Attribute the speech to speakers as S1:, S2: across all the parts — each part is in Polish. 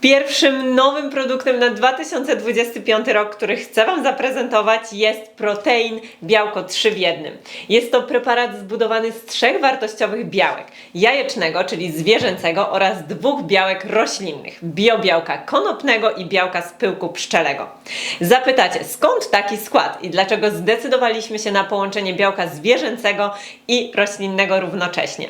S1: Pierwszym nowym produktem na 2025 rok, który chcę Wam zaprezentować, jest protein białko 3 w 1. Jest to preparat zbudowany z trzech wartościowych białek: jajecznego, czyli zwierzęcego, oraz dwóch białek roślinnych: biobiałka konopnego i białka z pyłku pszczelego. Zapytacie, skąd taki skład i dlaczego zdecydowaliśmy się na połączenie białka zwierzęcego i roślinnego równocześnie?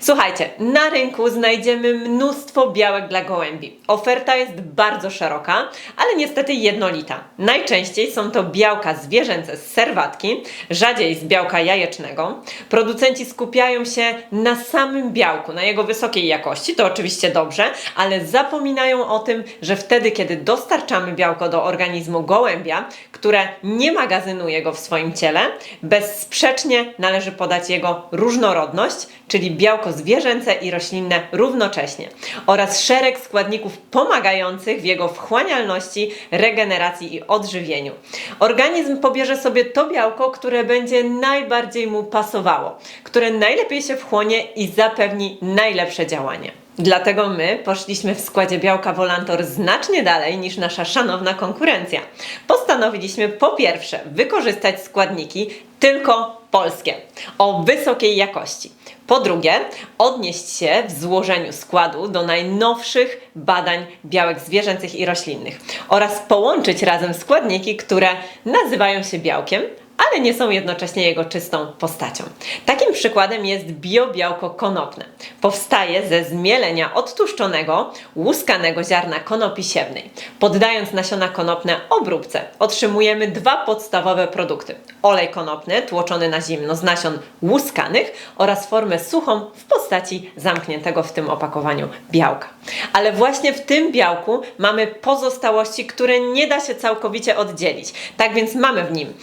S1: Słuchajcie, na rynku znajdziemy mnóstwo białek dla gołębi. Oferta jest bardzo szeroka, ale niestety jednolita. Najczęściej są to białka zwierzęce z serwatki, rzadziej z białka jajecznego. Producenci skupiają się na samym białku, na jego wysokiej jakości, to oczywiście dobrze, ale zapominają o tym, że wtedy, kiedy dostarczamy białko do organizmu gołębia, które nie magazynuje go w swoim ciele, bezsprzecznie należy podać jego różnorodność, czyli białko zwierzęce i roślinne równocześnie oraz szereg składników pomagających w jego wchłanialności, regeneracji i odżywieniu. Organizm pobierze sobie to białko, które będzie najbardziej mu pasowało, które najlepiej się wchłonie i zapewni najlepsze działanie. Dlatego my poszliśmy w składzie białka Volantor znacznie dalej niż nasza szanowna konkurencja. Postanowiliśmy po pierwsze wykorzystać składniki tylko polskie, o wysokiej jakości. Po drugie, odnieść się w złożeniu składu do najnowszych badań białek zwierzęcych i roślinnych oraz połączyć razem składniki, które nazywają się białkiem, ale nie są jednocześnie jego czystą postacią. Takim przykładem jest biobiałko konopne. Powstaje ze zmielenia odtłuszczonego, łuskanego ziarna konopi siewnej. Poddając nasiona konopne obróbce, otrzymujemy dwa podstawowe produkty. Olej konopny tłoczony na zimno z nasion łuskanych oraz formę suchą w postaci zamkniętego w tym opakowaniu białka. Ale właśnie w tym białku mamy pozostałości, które nie da się całkowicie oddzielić. Tak więc mamy w nim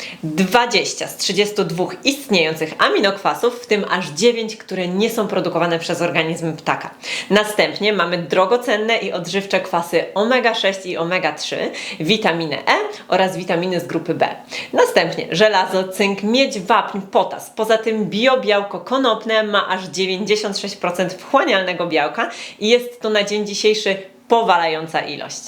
S1: 20 z 32 istniejących aminokwasów, w tym aż 9, które nie są produkowane przez organizm ptaka. Następnie mamy drogocenne i odżywcze kwasy omega-6 i omega-3, witaminę E oraz witaminy z grupy B. Następnie żelazo, cynk, miedź, wapń, potas. Poza tym biobiałko konopne ma aż 96% wchłanialnego białka i jest to na dzień dzisiejszy powalająca ilość.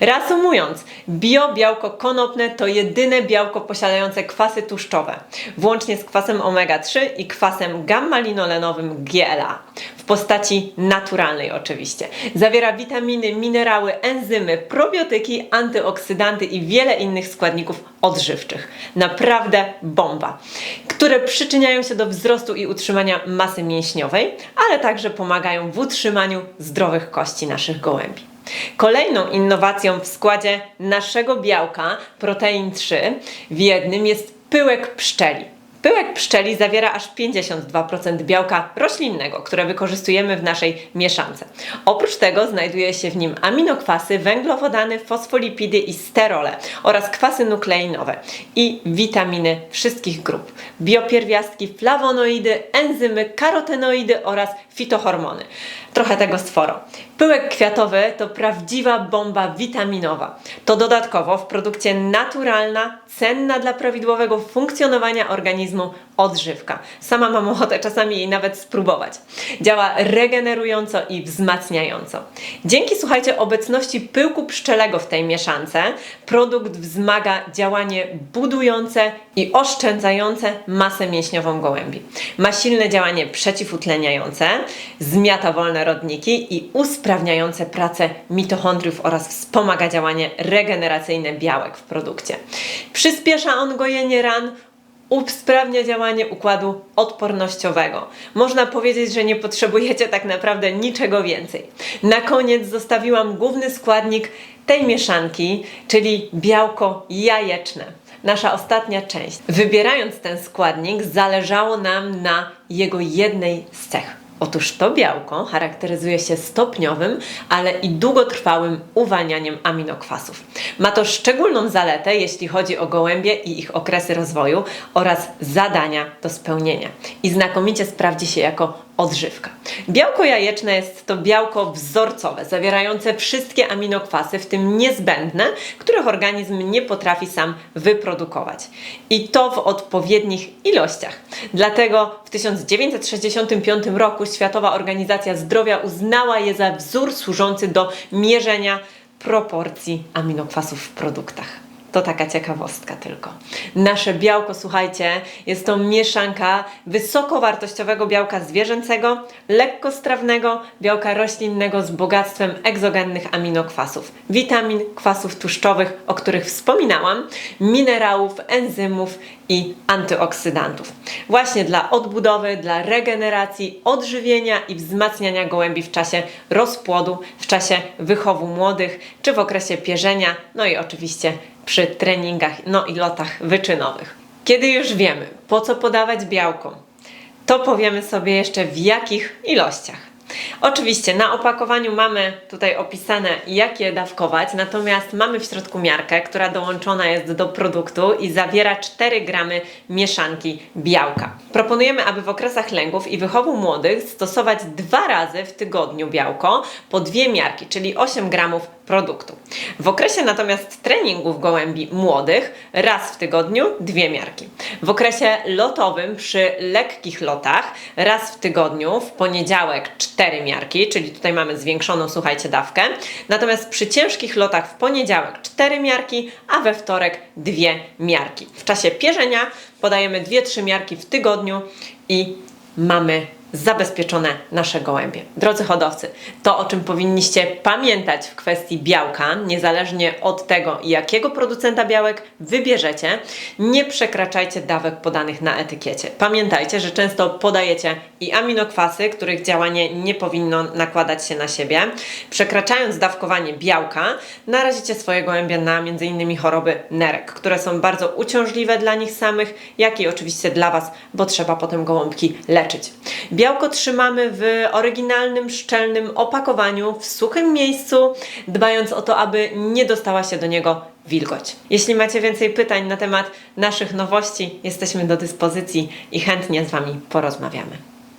S1: Reasumując, biobiałko konopne to jedyne białko posiadające kwasy tłuszczowe, włącznie z kwasem omega-3 i kwasem gamma-linolenowym GLA, w postaci naturalnej oczywiście. Zawiera witaminy, minerały, enzymy, probiotyki, antyoksydanty i wiele innych składników odżywczych. Naprawdę bomba, które przyczyniają się do wzrostu i utrzymania masy mięśniowej, ale także pomagają w utrzymaniu zdrowych kości naszych gołębi. Kolejną innowacją w składzie naszego białka, protein 3, w jednym jest pyłek pszczeli. Pyłek pszczeli zawiera aż 52% białka roślinnego, które wykorzystujemy w naszej mieszance. Oprócz tego znajduje się w nim aminokwasy, węglowodany, fosfolipidy i sterole oraz kwasy nukleinowe i witaminy wszystkich grup. Biopierwiastki, flawonoidy, enzymy, karotenoidy oraz fitohormony. Trochę tego sporo. Pyłek kwiatowy to prawdziwa bomba witaminowa. To dodatkowo w produkcie naturalna, cenna dla prawidłowego funkcjonowania organizmu odżywka. Sama mam ochotę czasami jej nawet spróbować. Działa regenerująco i wzmacniająco. Dzięki, słuchajcie, obecności pyłku pszczelego w tej mieszance, produkt wzmaga działanie budujące i oszczędzające masę mięśniową gołębi. Ma silne działanie przeciwutleniające, zmiata wolne rodniki i usprawniające pracę mitochondriów oraz wspomaga działanie regeneracyjne białek w produkcie. Przyspiesza on gojenie ran, usprawnia działanie układu odpornościowego. Można powiedzieć, że nie potrzebujecie tak naprawdę niczego więcej. Na koniec zostawiłam główny składnik tej mieszanki, czyli białko jajeczne. Nasza ostatnia część. Wybierając ten składnik, zależało nam na jego jednej z cech. Otóż to białko charakteryzuje się stopniowym, ale i długotrwałym uwalnianiem aminokwasów. Ma to szczególną zaletę, jeśli chodzi o gołębie i ich okresy rozwoju oraz zadania do spełnienia. I znakomicie sprawdzi się jako odżywka. Białko jajeczne jest to białko wzorcowe, zawierające wszystkie aminokwasy, w tym niezbędne, których organizm nie potrafi sam wyprodukować. I to w odpowiednich ilościach. Dlatego w 1965 roku Światowa Organizacja Zdrowia uznała je za wzór służący do mierzenia proporcji aminokwasów w produktach. To taka ciekawostka tylko. Nasze białko, słuchajcie, jest to mieszanka wysokowartościowego białka zwierzęcego, lekkostrawnego, białka roślinnego z bogactwem egzogennych aminokwasów, witamin, kwasów tłuszczowych, o których wspominałam, minerałów, enzymów i antyoksydantów. Właśnie dla odbudowy, dla regeneracji, odżywienia i wzmacniania gołębi w czasie rozpłodu, w czasie wychowu młodych, czy w okresie pierzenia, no i oczywiście przy treningach, no i lotach wyczynowych. Kiedy już wiemy, po co podawać białko, to powiemy sobie jeszcze w jakich ilościach. Oczywiście na opakowaniu mamy tutaj opisane, jak je dawkować, natomiast mamy w środku miarkę, która dołączona jest do produktu i zawiera 4 gramy mieszanki białka. Proponujemy, aby w okresach lęgów i wychowu młodych stosować dwa razy w tygodniu białko po dwie miarki, czyli 8 gramów produktu. W okresie natomiast treningów gołębi młodych raz w tygodniu dwie miarki. W okresie lotowym przy lekkich lotach raz w tygodniu w poniedziałek cztery miarki, czyli tutaj mamy zwiększoną, słuchajcie, dawkę. Natomiast przy ciężkich lotach w poniedziałek cztery miarki, a we wtorek dwie miarki. W czasie pierzenia podajemy dwie, trzy miarki w tygodniu i mamy zabezpieczone nasze gołębie. Drodzy hodowcy, to o czym powinniście pamiętać w kwestii białka, niezależnie od tego, jakiego producenta białek wybierzecie, nie przekraczajcie dawek podanych na etykiecie. Pamiętajcie, że często podajecie i aminokwasy, których działanie nie powinno nakładać się na siebie. Przekraczając dawkowanie białka, narazicie swoje gołębie na m.in. choroby nerek, które są bardzo uciążliwe dla nich samych, jak i oczywiście dla Was, bo trzeba potem gołąbki leczyć. Białko trzymamy w oryginalnym, szczelnym opakowaniu, w suchym miejscu, dbając o to, aby nie dostała się do niego wilgoć. Jeśli macie więcej pytań na temat naszych nowości, jesteśmy do dyspozycji i chętnie z Wami porozmawiamy.